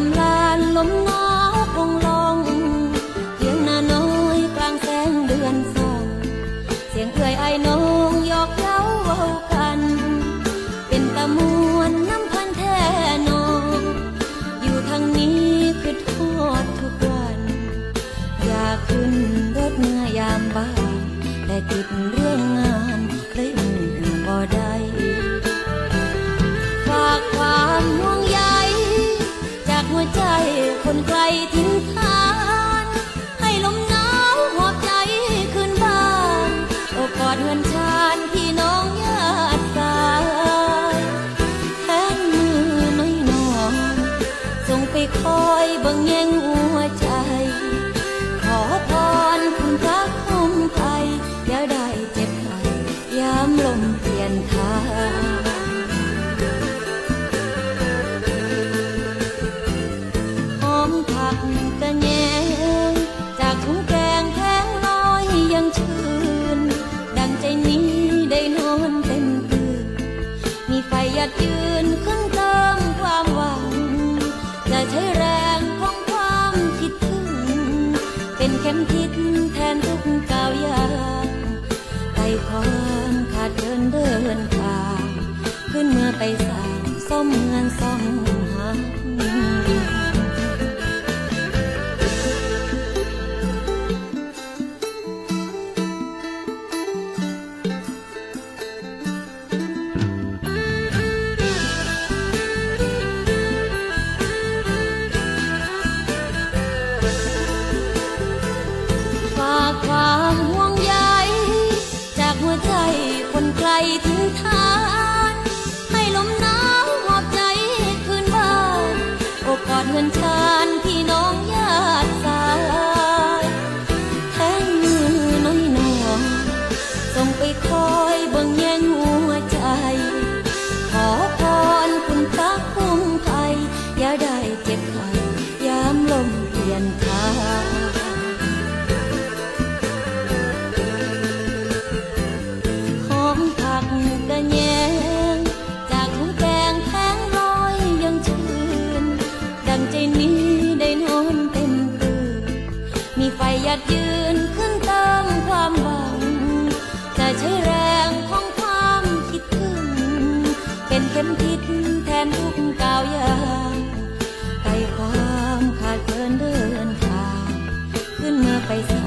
ต็มลานลมหนาวคงลองเพียงนาน้อยกลางแสงเดือนส่องเสียงเอ่ยไอ้น้องหยอกเย้าเว้ากัน เป็นตะมวนน้ำพันแท่นอง อยู่ทางนี้คือทอดทุกวัน อยากขึ้นรถเมื่อยามบ่ายแต่ติดเรื่องงาน วใจคนไกลทิ้งทาน ให้ลมหนาวหอบใจคืนบ้านโอบกอดเงินชานพี่น้องญาติสายแทนมือน้อยนองส่งไปคอยบังแยงอู ใช้แรงของความคิดถึง เป็นเข็มทิศแทนทุกก้าวยางไต่ความขาดเดินเดินทาง ขึ้นเมื่อไปสร้างซ่อมเงินซ่อม ความห่วงใยจากหัวใจคนไกลถึงทานให้ลมหนาวหอบใจคืนบ้านอบกอดเงินชานพี่น้องญาติสายแทนมือน้อยนองส่งไปคอยเบิ่งแยงหัวใจ ขอพรคุณพระคุ้มภัยอย่าได้เจ็บไข้ยามลมเปลี่ยนทาง นี้ได้นอนเป็นตื่นมีไฟหยัดยืนขึ้นเติมความหวัง จะใช้แรงของความคิดถึงเป็นเข็มทิศแทนทุกก้าวยางไกลความขาดเกินเดินทาง ขึ้นเมื่อไปส